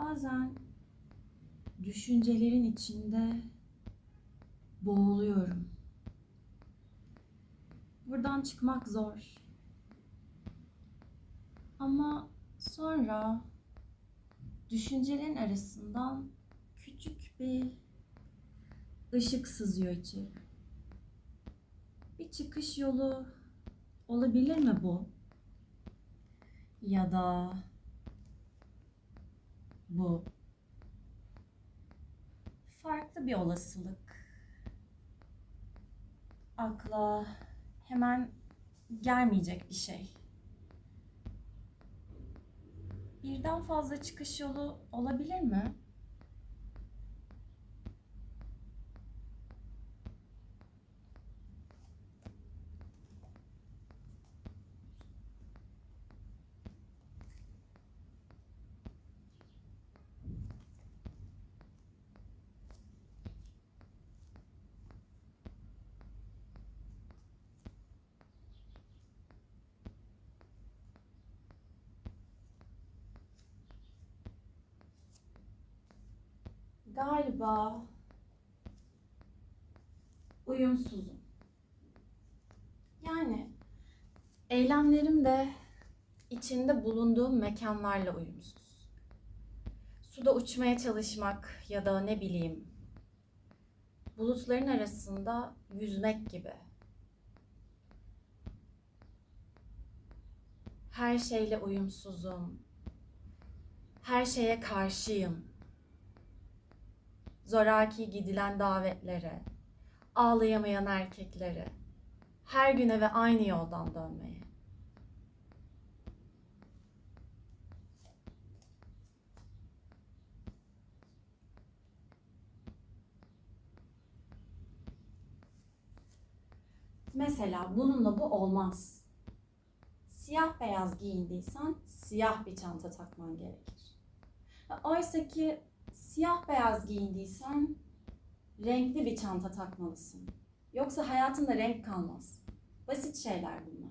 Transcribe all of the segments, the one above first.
Bazen düşüncelerin içinde boğuluyorum. Buradan çıkmak zor. Ama sonra düşüncelerin arasından küçük bir ışık sızıyor içeri. Bir çıkış yolu olabilir mi bu? Ya da bu farklı bir olasılık. Akla hemen gelmeyecek bir şey. Birden fazla çıkış yolu olabilir mi? Galiba uyumsuzum. Yani eylemlerim de içinde bulunduğum mekanlarla uyumsuz. Suda uçmaya çalışmak ya da ne bileyim bulutların arasında yüzmek gibi. Her şeyle uyumsuzum. Her şeye karşıyım zoraki gidilen davetlere, ağlayamayan erkeklere, her güne ve aynı yoldan dönmeye. Mesela bununla bu olmaz. Siyah beyaz giyindiysen siyah bir çanta takman gerekir. Oysa ki siyah beyaz giyindiysen renkli bir çanta takmalısın. Yoksa hayatında renk kalmaz. Basit şeyler bunlar.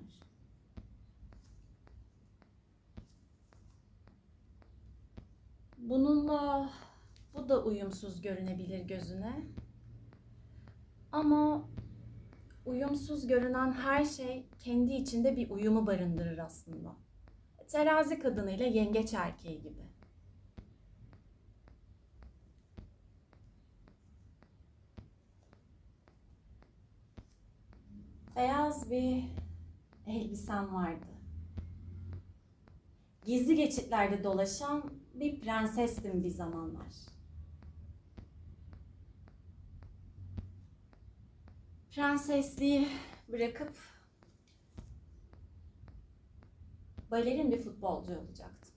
Bununla bu da uyumsuz görünebilir gözüne. Ama uyumsuz görünen her şey kendi içinde bir uyumu barındırır aslında. Terazi kadınıyla yengeç erkeği gibi. Beyaz bir elbisem vardı. Gizli geçitlerde dolaşan bir prensestim bir zamanlar. Prensesliği bırakıp balerin bir futbolcu olacaktım.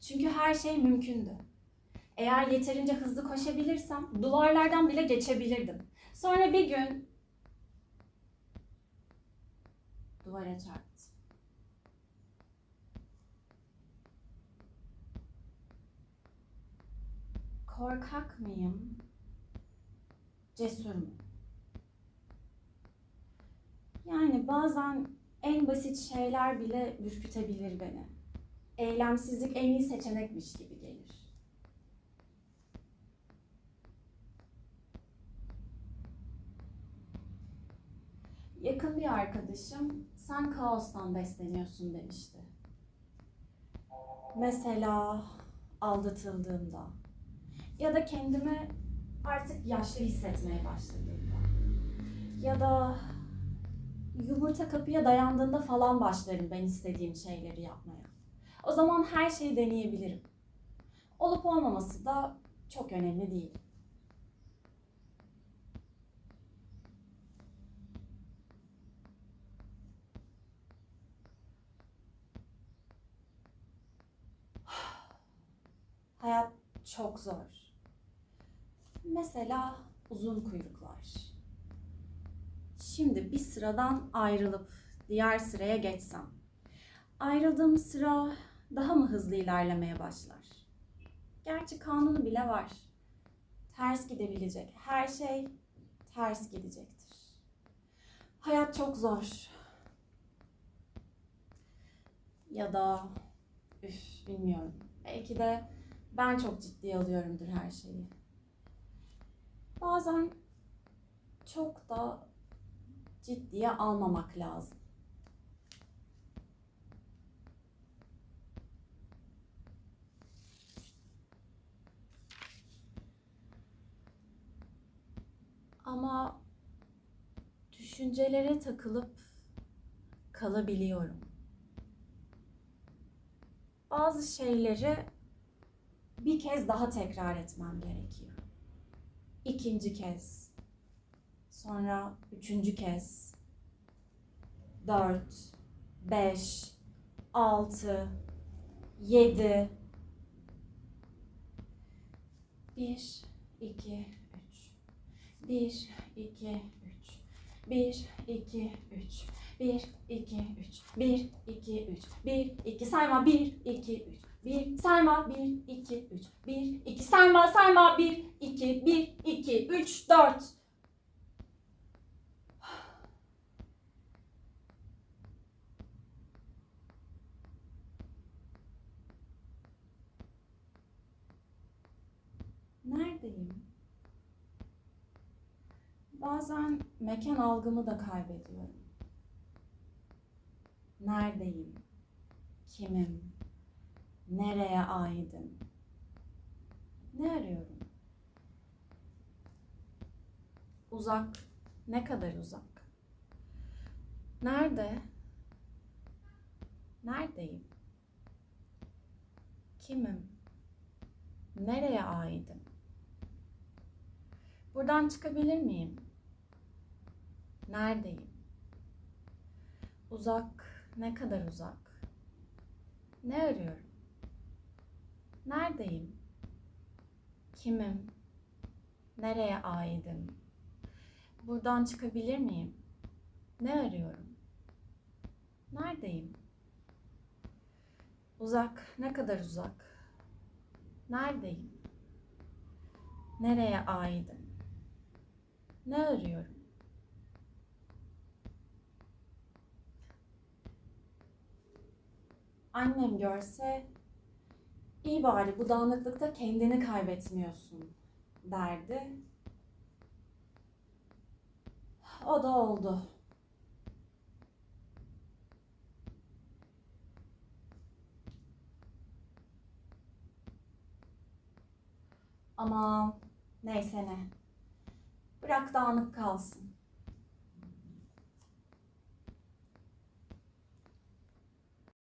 Çünkü her şey mümkündü. Eğer yeterince hızlı koşabilirsem duvarlardan bile geçebilirdim. Sonra bir gün duvara çarptı. Korkak mıyım? Cesur mu? Yani bazen en basit şeyler bile ürkütebilir beni. Eylemsizlik en iyi seçenekmiş gibi gelir. yakın bir arkadaşım sen kaostan besleniyorsun demişti. Mesela aldatıldığımda ya da kendimi artık yaşlı hissetmeye başladığımda ya da yumurta kapıya dayandığında falan başlarım ben istediğim şeyleri yapmaya. O zaman her şeyi deneyebilirim. Olup olmaması da çok önemli değil. Hayat çok zor. Mesela uzun kuyruklar. Şimdi bir sıradan ayrılıp diğer sıraya geçsem. Ayrıldığım sıra daha mı hızlı ilerlemeye başlar? Gerçi kanunu bile var. Ters gidebilecek her şey ters gidecektir. Hayat çok zor. Ya da üf bilmiyorum. Belki de ben çok ciddiye alıyorumdur her şeyi. Bazen çok da ciddiye almamak lazım. Ama düşüncelere takılıp kalabiliyorum. Bazı şeyleri bir kez daha tekrar etmem gerekiyor. İkinci kez. Sonra üçüncü kez. Dört, beş, altı, yedi. Bir, iki, üç. Bir, iki, üç. Bir, iki, üç. Bir, iki, üç. Bir, iki, üç. Bir, iki, sayma. Bir, iki, üç. Bir, sayma. Bir, iki, üç. Bir, iki, sayma, sayma. Bir, iki, bir, iki, üç, dört. Neredeyim? Bazen mekan algımı da kaybediyorum. Neredeyim? Kimim? Nereye aidim? Ne arıyorum? Uzak, ne kadar uzak? Nerede? Neredeyim? Kimim? Nereye aidim? Buradan çıkabilir miyim? Neredeyim? Uzak, ne kadar uzak? Ne arıyorum? Neredeyim? Kimim? Nereye aidim? Buradan çıkabilir miyim? Ne arıyorum? Neredeyim? Uzak, ne kadar uzak? Neredeyim? Nereye aidim? Ne arıyorum? Annem görse iyi bari bu dağınıklıkta kendini kaybetmiyorsun derdi. O da oldu. Ama neyse ne. Bırak dağınık kalsın.